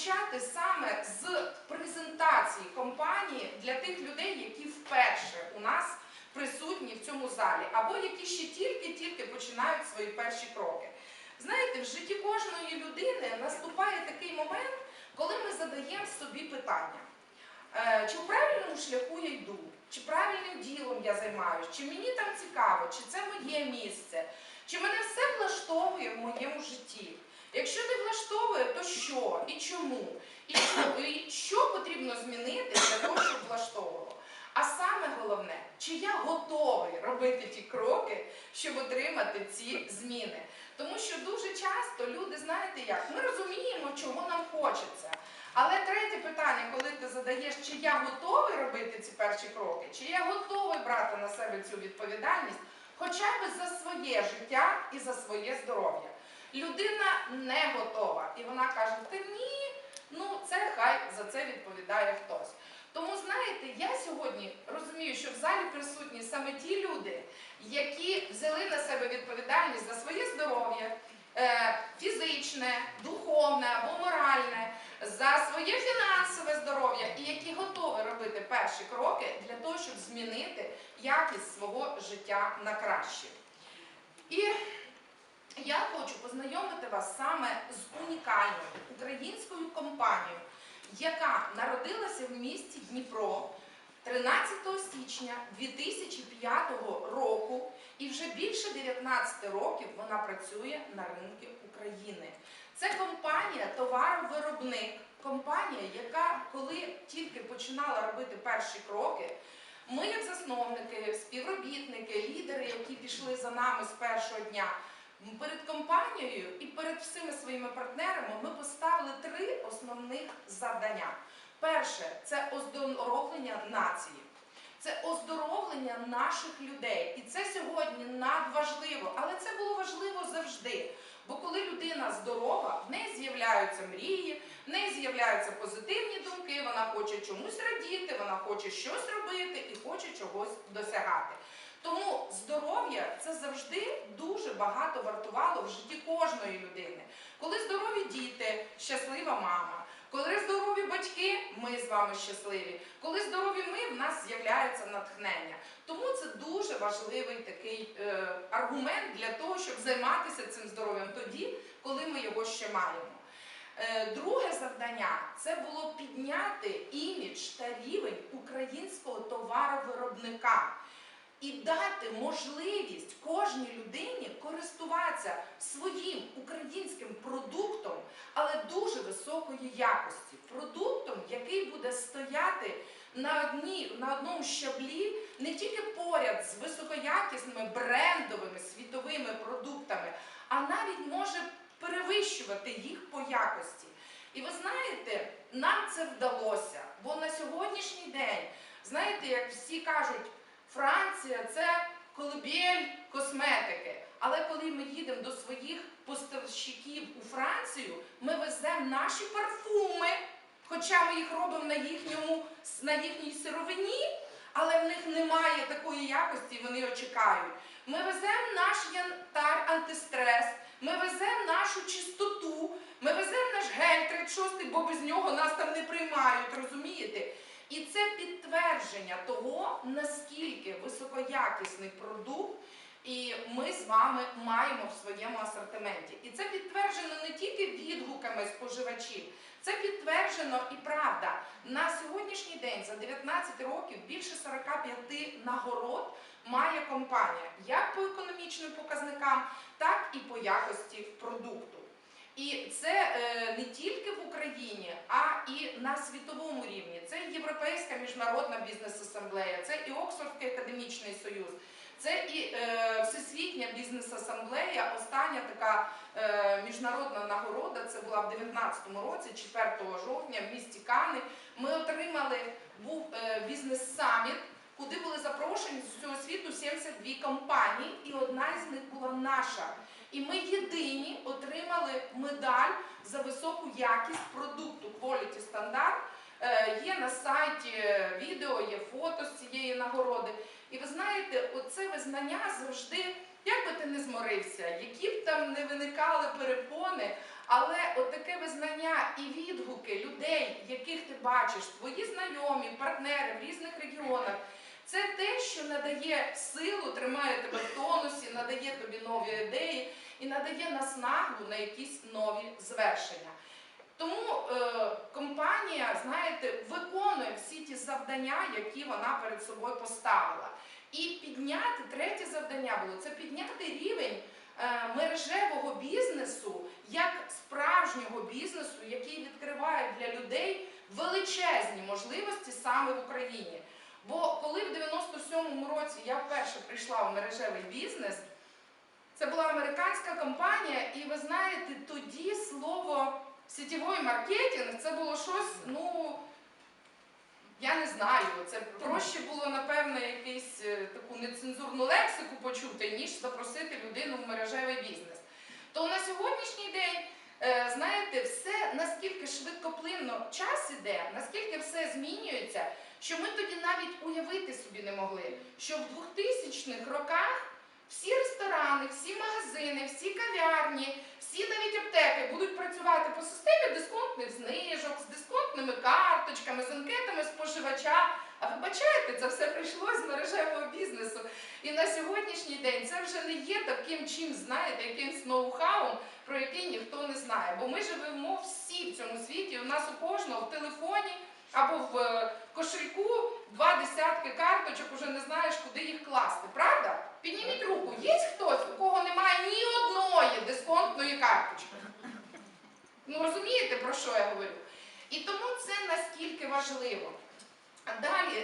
почати саме з презентації компанії для тих людей, які вперше у нас присутні в цьому залі, або які ще тільки-тільки починають свої перші кроки. Знаєте, в житті кожної людини наступає такий момент, коли ми задаємо собі питання. Е, Чи в правильному шляху я йду, чи правильним ділом я займаюся, чи мені там цікаво, чи це моє місце, чи мене все влаштовує в моєму житті. Якщо не влаштовує, то що і чому? І що, і що потрібно змінити для того, щоб влаштовувало? А саме головне, чи я готовий робити ті кроки, щоб отримати ці зміни. Тому що дуже часто люди, знаєте як, ми розуміємо, чого нам хочеться. Але третє питання, коли ти задаєш, чи я готовий робити ці перші кроки, чи я готовий брати на себе цю відповідальність, хоча б за своє життя і за своє здоров'я. Людина не готова. І вона каже, ти ні, ну це хай за це відповідає хтось. Тому знаєте, я сьогодні розумію, що в залі присутні саме ті люди, які взяли на себе відповідальність за своє здоров'я, е, фізичне, духовне або моральне, за своє фінансове здоров'я і які готові робити перші кроки для того, щоб змінити якість свого життя на краще. І я хочу познайомити вас саме з унікальною українською компанією, яка народилася в місті Дніпро 13 січня 2005 року, і вже більше 19 років вона працює на ринку України. Це компанія товаровиробник, компанія, яка коли тільки починала робити перші кроки. Ми, як засновники, співробітники, лідери, які пішли за нами з першого дня, перед компанією і перед всіми своїми партнерами ми поставили три основних завдання. Перше це оздоровлення нації. Це оздоровлення наших людей. І це сьогодні надважливо, але це було важливо завжди. Бо коли людина здорова, в неї з'являються мрії, в неї з'являються позитивні думки, вона хоче чомусь радіти, вона хоче щось робити і хоче чогось досягати. Тому здоров'я це завжди дуже багато вартувало в житті кожної людини. Коли здорові діти, щаслива мама. Коли здорові батьки, ми з вами щасливі. Коли здорові ми, в нас з'являється натхнення. Тому це дуже важливий такий е, аргумент для того, щоб займатися цим здоров'ям тоді, коли ми його ще маємо. Е, Друге завдання це було підняти імідж та рівень українського товаровиробника і дати можливість кожній людині користуватися своїм українським продуктом, але дуже високої якості. Продуктом, який буде стояти на, одній, на одному щаблі не тільки поряд з високоякісними брендовими світовими продуктами, а навіть може перевищувати їх по якості. І ви знаєте, нам це вдалося, бо на сьогоднішній день, знаєте, як всі кажуть, Франція це колибель косметики. Але коли ми їдемо до своїх поставщиків у Францію, ми веземо наші парфуми, хоча ми їх робимо на, їхньому, на їхній сировині, але в них немає такої якості, вони його чекають. Ми веземо наш янтар антистрес, ми веземо нашу чистоту, ми веземо наш гель 36, бо без нього нас там не приймають, розумієте? І це підтвердження того, наскільки високоякісний продукт і ми з вами маємо в своєму асортименті. І це підтверджено не тільки відгуками споживачів, це підтверджено і правда. На сьогоднішній день за 19 років більше 45 нагород має компанія як по економічним показникам, так і по якості продукту. І це е, не тільки в Україні, а на світовому рівні. Це Європейська міжнародна бізнес-асамблея, це і Оксфордський академічний союз, це і е, Всесвітня бізнес-асамблея. Остання така е, міжнародна нагорода. Це була в 2019 році, 4 жовтня, в місті Кани. Ми отримали був е, бізнес-саміт. Куди були запрошені з усього світу 72 компанії, і одна із них була наша. І ми єдині отримали медаль за високу якість продукту Quality Standard. Е, Є на сайті відео, є фото з цієї нагороди. І ви знаєте, оце визнання завжди, як би ти не зморився, які б там не виникали перепони, але отаке визнання і відгуки людей, яких ти бачиш, твої знайомі, партнери в різних регіонах. Це те, що надає силу, тримає тебе в тонусі, надає тобі нові ідеї і надає наснагу на якісь нові звершення. Тому е, компанія, знаєте, виконує всі ті завдання, які вона перед собою поставила. І підняти третє завдання було це підняти рівень е, мережевого бізнесу як справжнього бізнесу, який відкриває для людей величезні можливості саме в Україні. Бо коли в 97-му році я вперше прийшла в мережевий бізнес, це була американська компанія, і ви знаєте, тоді слово сітєвий маркетинг це було щось, ну я не знаю, це проще було, напевно, якусь е, таку нецензурну лексику почути, ніж запросити людину в мережевий бізнес. То на сьогоднішній день, е, знаєте, все наскільки швидкоплинно час іде, наскільки все змінюється, що ми тоді навіть уявити собі не могли, що в 2000-х роках всі ресторани, всі магазини, всі кав'ярні, всі навіть аптеки будуть працювати по системі дисконтних знижок, з дисконтними карточками, з анкетами споживача. А ви бачаєте, це все прийшло з мережевого бізнесу. І на сьогоднішній день це вже не є таким чим, знаєте, якимсь ноу-хау, про який ніхто не знає. Бо ми живемо всі в цьому світі. У нас у кожного в телефоні або в е, кошельку два десятки карточок, уже не знаєш, куди їх класти. Правда? Підніміть руку. Є хтось, у кого немає ні одної дисконтної карточки? Ну розумієте, про що я говорю? І тому це наскільки важливо. А далі